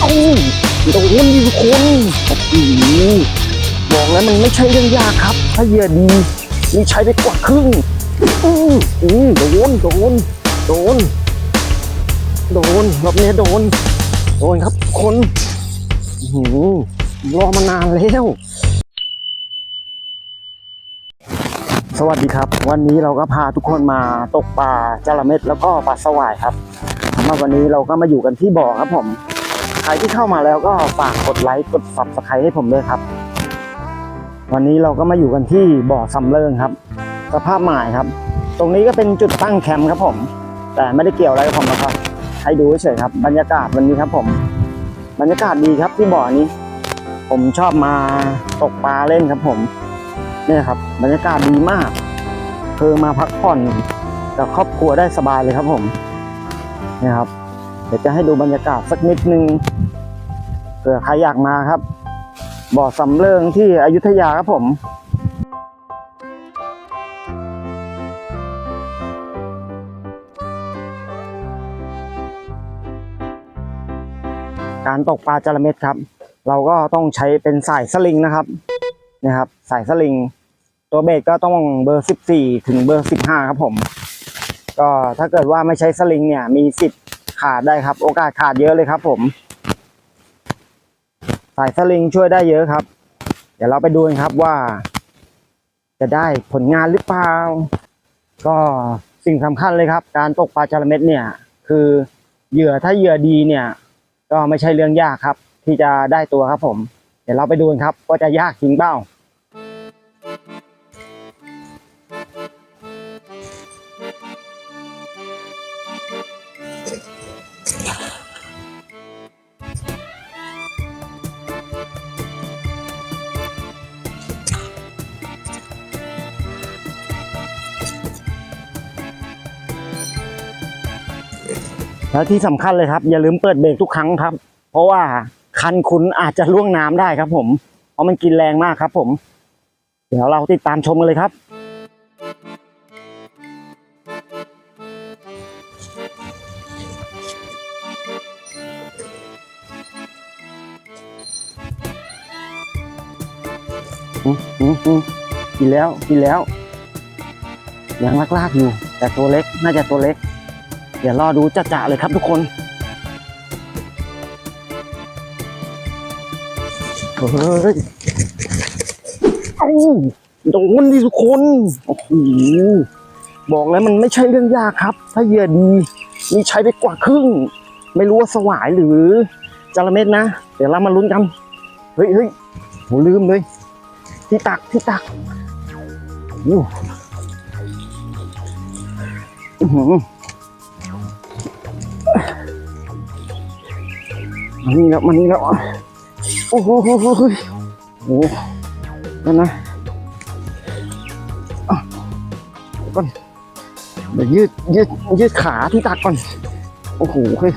เอ้าโดนดีทุกคนโอ้โหบอกแล้วมันไม่ใช่เรื่องยากครับ ถ้าเหยื่อดีมีใช้ไปกว่าครึ่งอืออือโดนโดนโดน โดนรอบนี้โดน โดนครับคนอื้อหือรอมานานแล้ว สวัสดีครับ วันนี้เราก็พาทุกคนมาตกปลาจระเม็ดแล้วก็ปลาสวายครับสำหรับวันนี้เราก็มาอยู่กันที่บ่อครับผม รที่เข้ามาแล้วก็ฝากกดไลค์กด subscribe ให้ผมด้วยครับ วันนี้เราก็มาอยู่กันที่บ่อสำเริงครับ สภาพหมายครับ ตรงนี้ก็เป็นจุดตั้งแคมป์ครับผม แต่ไม่ได้เกี่ยวอะไรกับผมนะครับ ให้ดูเฉยครับ บรรยากาศวันนี้ครับผม บรรยากาศดีครับที่บ่อนี้ ผมชอบมาตกปลาเล่นครับผมเนี่ยครับ บรรยากาศดีมากคือมาพักผ่อนกับครอบครัวได้สบายเลยครับผมเนี่ยครับ เดี๋ยวจะให้ดูบรรยากาศสักนิดนึงเผื่อใครอยากมาครับ บ่อสำเริงที่อยุธยาครับผมการตกปลาจระเม็ดครับ เราก็ต้องใช้เป็นสายสลิงนะครับนะครับสายสลิง ตัวเบรกก็ต้องเบอร์สิบสี่ถึงเบอร์สิบห้าครับผม ก็ถ้าเกิดว่าไม่ใช้สลิงเนี่ยมีสิทธิ์ ขาดได้ครับ โอกาสขาดเยอะเลยครับ ผม สายสลิงช่วยได้เยอะครับ เดี๋ยวเราไปดูกันครับว่า จะได้ผลงานหรือเปล่า ก็สิ่งสำคัญเลยครับ การตกปลาจระเม็ดเนี่ย คือเหยื่อถ้าเหยื่อดีเนี่ย ก็ไม่ใช่เรื่องยากครับ ที่จะได้ตัวครับผม เดี๋ยวเราไปดูกันครับว่าจะยากจริงเปล่า แล้วที่สำคัญเลยครับ อย่าลืมเปิดเบรกทุกครั้งครับ เพราะว่าคันคุณอาจจะล่วงน้ำได้ครับ ผม เพราะมันกินแรงมากครับ ผม เดี๋ยวเราติดตามชมกันเลยครับอืมอืมอืมกินแล้วกินแล้วยังลากๆอยู่ แต่ตัวเล็กน่าจะตัวเล็ก เดี๋ยวรอดูจะๆเลยครับทุกคนเฮ้ยเอ้าโดนดิทุกคนโอ้โหบอกแล้วมันไม่ใช่เรื่องยากครับ ถ้าเหยื่อดีมีใช้ไปกว่าครึ่ง ไม่รู้ว่าสวายหรือจระเม็ดนะ เดี๋ยวเรามาลุ้นกัน เฮ้ยเฮ้ยโหลืมเลย ที่ตักที่ตักอู้ มันนี่แล้วมันนี่แล้วโอ้โหโอ้โหโอ้โหโอ้โหนั่นนะอะเดี๋ยวก่อนเดี๋ยวยืดยืดยืดขาที่ตักก่อน โอ้โหเฮ้ย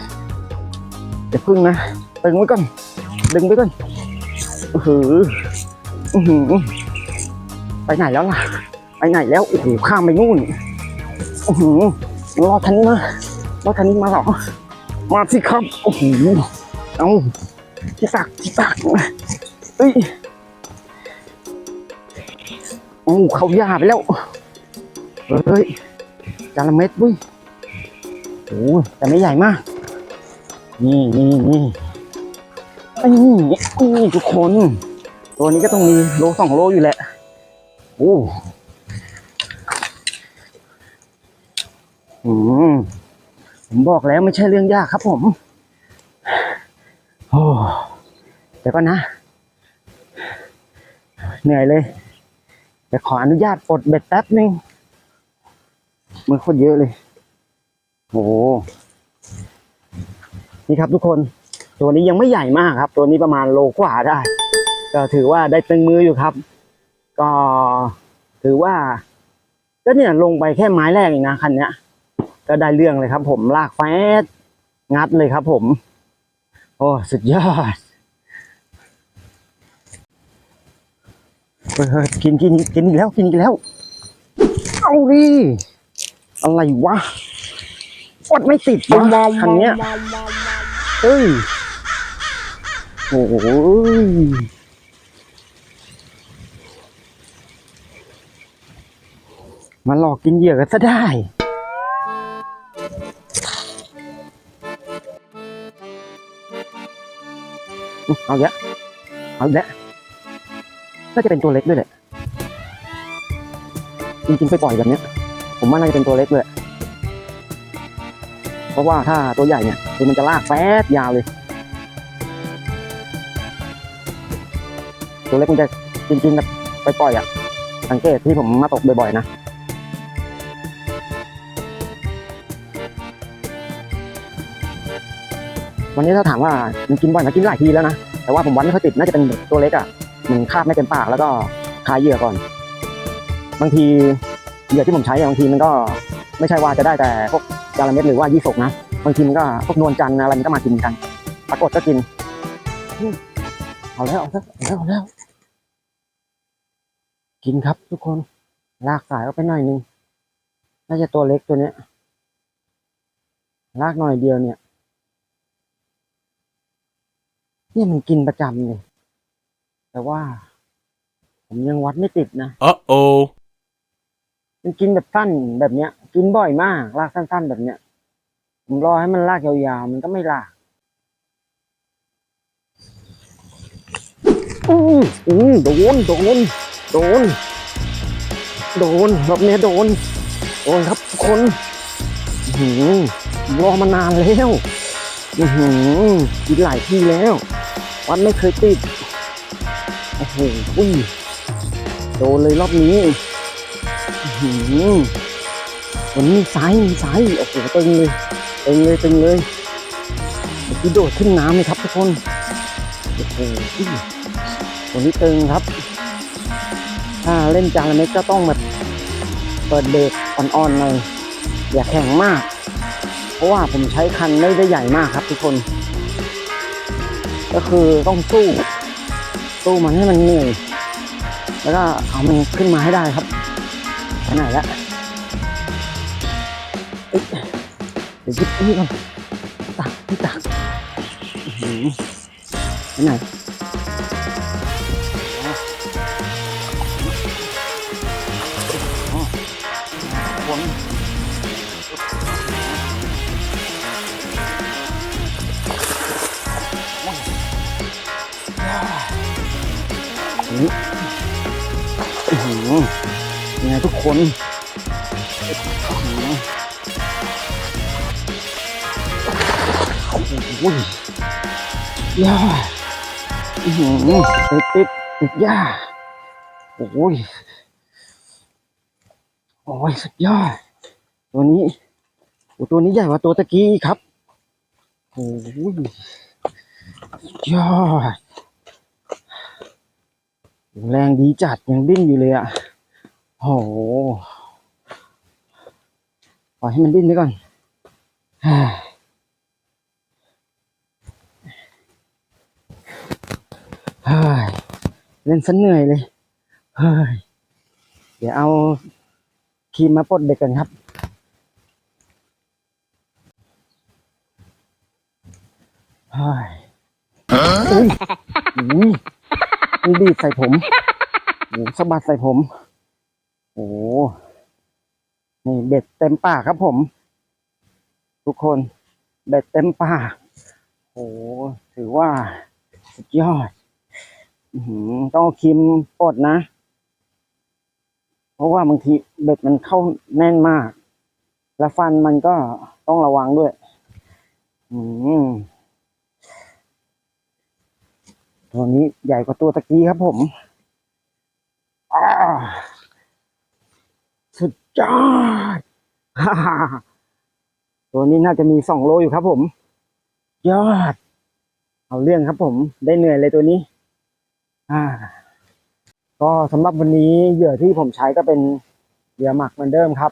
เดี๋ยวพึ่งนะตึงไว้ก่อน ดึงไปก่อนโอ้โหอือไปไหนแล้วล่ะ ไปไหนแล้ว โอ้โห ข้ามไปนู่นโอ้โหรอทันนี้มารอทันนี้มาหรอ มาสิครับ โอ้โห เอาที่ตักที่ตักเอ้ยโอ้เขายาไปแล้ว เฮ้ยจาระเม็ดบุ้ยโอ้แต่ไม่ใหญ่มาก นี่นี่นี่นี่นี่ทุกคน ตัวนี้ก็ต้องมีโลสองโลอยู่แหละ โอ้อืมผมบอกแล้วไม่ใช่เรื่องยากครับผม โอ้เดี๋ยวก่อนนะ เหนื่อยเลย เดี๋ยวขออนุญาตปลดเบ็ดแป๊บนึงมือโคตรเยอะเลย โอ้นี่ครับทุกคน ตัวนี้ยังไม่ใหญ่มากครับ ตัวนี้ประมาณโลกว่าได้ ก็ถือว่าได้ตึงมืออยู่ครับ ก็ถือว่า ก็เนี่ยลงไปแค่ไม้แรกเองนะคันเนี้ยก็ได้เรื่องเลยครับ ผมลากแฟดงัดเลยครับ ผม อ้สุดยอดเฮ้ยกินกินกินอีกแล้วกินอีกแล้ว เอาดิอะไรวะอดไม่ติดวะคันเนี้ยเฮ้ยโอ้โหมาหลอกกินเหยื่อกันซะได้ เอาเยอะเอาเยอะน่าจะเป็นตัวเล็กด้วยแหละ จริงๆไปปล่อยแบบเนี้ย ผมว่าน่าจะเป็นตัวเล็กเลย เพราะว่าถ้าตัวใหญ่เนี่ยคือมันจะลากแป๊ดยาวเลย ตัวเล็กมันจะจริงๆแบบไปปล่อยอะ สังเกตที่ผมมาตกบ่อยๆนะ วันนี้ถ้าถามว่ามันกินบ่อยนะกินหลายทีแล้วนะ แต่ว่าผมวัดไม่ค่อยติดน่าจะเป็นตัวเล็กอะมันคาบไม่เต็มปากแล้วก็คายเหยื่อก่อน บางทีเหยื่อที่ผมใช้บางทีมันก็ไม่ใช่ว่าจะได้แต่พวกจาระเม็ดหรือว่ายี่สกนะบางทีมันก็พวกนวลจันทร์อะไรมันก็มากินกันปรากฏก็กินเอาแล้วเอาแล้วเอาแล้วเอาแล้วกินครับทุกคนลากสายออกไปหน่อยนึงน่าจะตัวเล็กตัวเนี้ยลากหน่อยเดียวเนี่ย เนี่ยมันกินประจำเลยแต่ว่า ผมยังวัดไม่ติดนะ Uh-oh. มันกินแบบสั้นแบบเนี้ย กินบ่อยมาก ลากสั้น ๆ แบบเนี้ย ผมรอให้มันลากยาวๆ มันก็ไม่ลากอืออือโดน โดน โดน โดนรอบเนี้ยโดน โดนครับทุกคนอื้อหือรอมานานแล้ว อือหือกินหลายที่แล้ว วัดไม่เคยติด โอ้โหอุ้ยโดนเลยรอบนี้หือวันนี้มีสายมีสายโอ้โหตึงเลยตึงเลยตึงเลยเมื่อกี้โดดขึ้นน้ำเลยครับทุกคนโอ้โหวันนี้ตึงครับ ถ้าเล่นจานละเม็ดก็ต้องแบบเปิดเบรกอ่อนๆหน่อยอย่าแข็งมาก เพราะว่าผมใช้คันไม่ได้ใหญ่มากครับทุกคน ก็คือต้องสู้สู้มันให้มันเหนื่อยแล้วก็เอามันขึ้นมาให้ได้ครับไปไหนละเอ้ยเดี๋ยวยิบนี่ก่อนตักพี่ตักไปไหน ยังไงทุกคนโอ้โหย่าอื้อหือติดติดติดย่าโอ้ย โอ้ย สุดยอด ตัวนี้โอ้ตัวนี้ใหญ่กว่าตัวตะกี้ครับ โอ้ยสุด ยอดแรงดีจัดยังดิ้นอยู่เลยอะโอ้โหปล่อยให้มันดิ้นไปก่อนเฮ้ยเฮ้ยเล่นซะเหนื่อยเลยเฮ้ยเดี๋ยวเอาครีมมาปลดเด็กกันครับ เฮ้ยอุ้ยอุ้ย มันดีดใส่ผมโอ้สะบัดใส่ผม โอ้นี่เบ็ดเต็มปากครับผม ทุกคน เบ็ดเต็มปากโอ้ถือว่า สุดยอดต้องเอาครีมปดนะ เพราะว่าบางทีเบ็ดมันเข้าแน่นมาก แล้วฟันมันก็ต้องระวังด้วย อืม ตัวนี้ใหญ่กว่าตัวตะกี้ครับผมสุดยอดตัวนี้น่าจะมีสองโลอยู่ครับผม ยอด เอาเรื่องครับผม ได้เหนื่อยเลยตัวนี้ อ่า ก็สำหรับวันนี้เหยื่อที่ผมใช้ก็เป็นเหยื่อหมักเหมือนเดิมครับ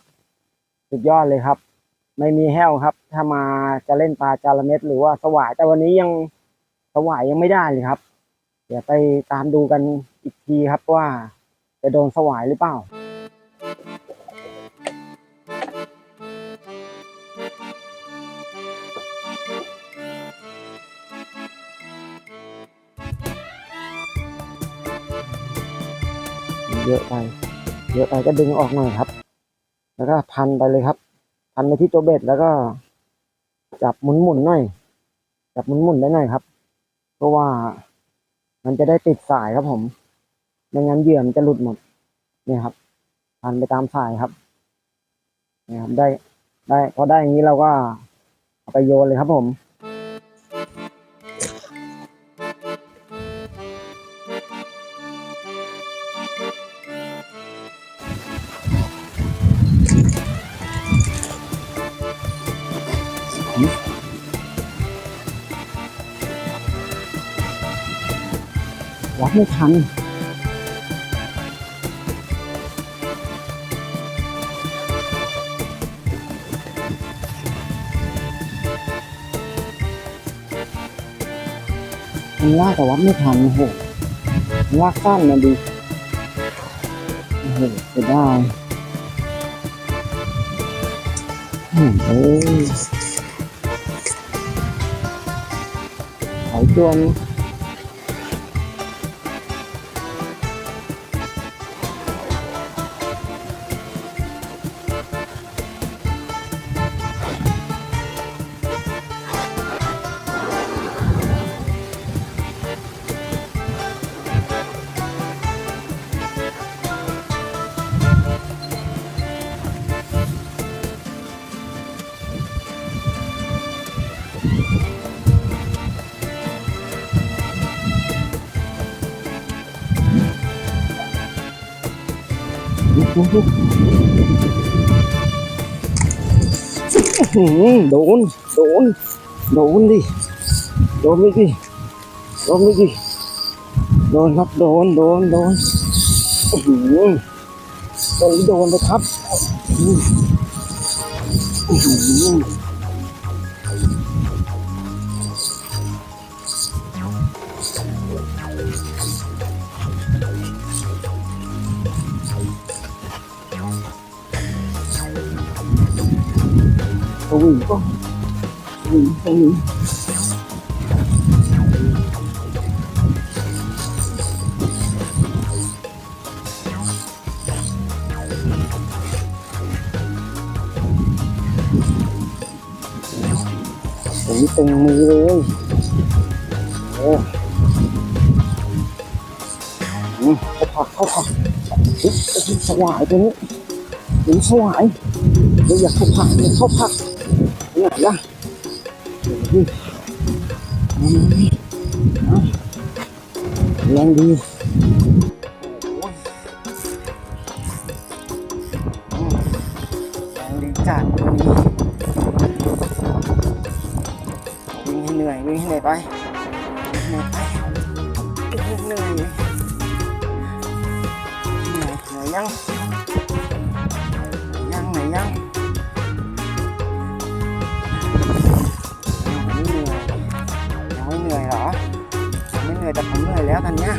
สุดยอดเลยครับ ไม่มีแห้วครับ ถ้ามาจะเล่นปลาจาระเม็ดหรือว่าสวาย แต่วันนี้ยังสวายยังไม่ได้เลยครับ เดี๋ยวไปตามดูกันอีกทีครับว่าจะโดนสวายหรือเปล่าเยอะไป เยอะไปก็ดึงออกหน่อยครับ แล้วก็พันไปเลยครับ พันไปที่ตัวเบ็ดแล้วก็ จับหมุนๆหน่อย จับหมุนๆได้หน่อยครับ เพราะว่า มันจะได้ติดสายครับผมไม่งั้นเหยื่อมันจะหลุดหมดเนี่ยครับพันไปตามสายครับเนี่ยครับได้ได้พอได้อย่างนี้เราก็เอาไปโยนเลยครับผม วัดไม่ทันมันลากแต่วัดไม่ทันโอ้โหมันลากสั้นนะดิโอ้โหเสียดายโอ้ยหายตัวนึ โดน โดน โดนดิ โดนไม่ดิโดนไม่ดิโดนครับ โดน โดน โดนอื้อหือโดนโดนเลยครับโอ้โห อสวิงก็สวิงสวิงผมตึงมือเลยโอ้อืมเข้ ไอ้ที่ายตัวนี้เป็นสวายเดี๋ยวอยากเข้าผักอยากเข้าผักไหนล่ะเดี๋ยวดิเอามาดิเอาแรงดีโอ้ยอืมแรงดีจัดวันนี้วิ่งให้เหนื่อยวิ่งให้เหนื่อยไปเหนื่อยไปเหนื่อยเหนื่อยยัง อยแต่ผมเหนื่อยแล้วตอนเนี้ย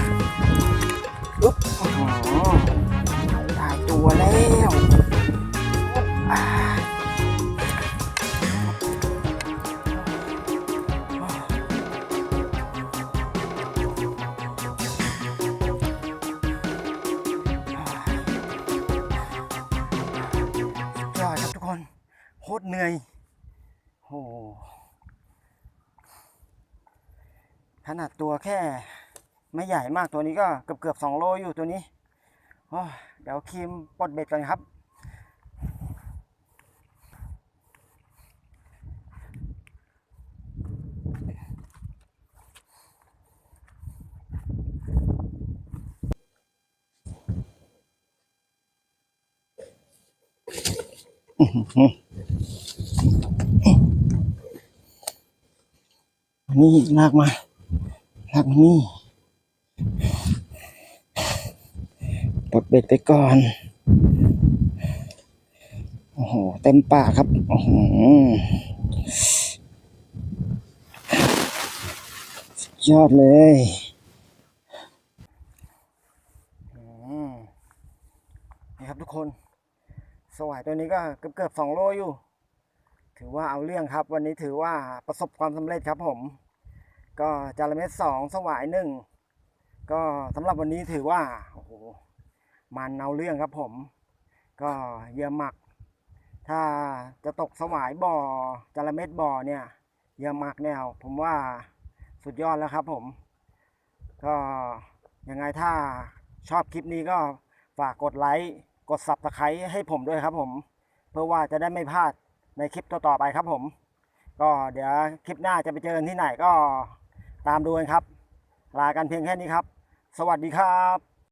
ขนาดตัวแค่ไม่ใหญ่มากตัวนี้ก็เกือบเกือบสองโลอยู่ตัวนี้เดี๋ยวครีมปลดเบ็ดก่อนครับ นี่ลากมา ลากมานี่ปลดเบ็ดไปก่อน โอ้โห เต็มป่าครับ โอ้โหยอดเลยนี่ครับทุกคน สวายตัวนี้ก็เกือบเกือบสองโลอยู่ ถือว่าเอาเรื่องครับ วันนี้ถือว่าประสบความสำเร็จครับผม ก็จาระเม็ดสองสวายหนึ่งก็สำหรับวันนี้ถือว่าโอ้โหมันเอาเรื่องครับผม ก็เยื่อหมัก ถ้าจะตกสวายบ่อจาระเม็ดบ่อเนี่ยเยื่อหมักเนี่ยผมว่าสุดยอดแล้วครับผม ก็ยังไงถ้าชอบคลิปนี้ก็ฝากกดไลค์กด subscribe ให้ผมด้วยครับผม เพื่อว่าจะได้ไม่พลาดในคลิปต่อๆไปครับผม ก็เดี๋ยวคลิปหน้าจะไปเจอกันที่ไหนก็ ตามดูกันครับ ลากันเพียงแค่นี้ครับ สวัสดีครับ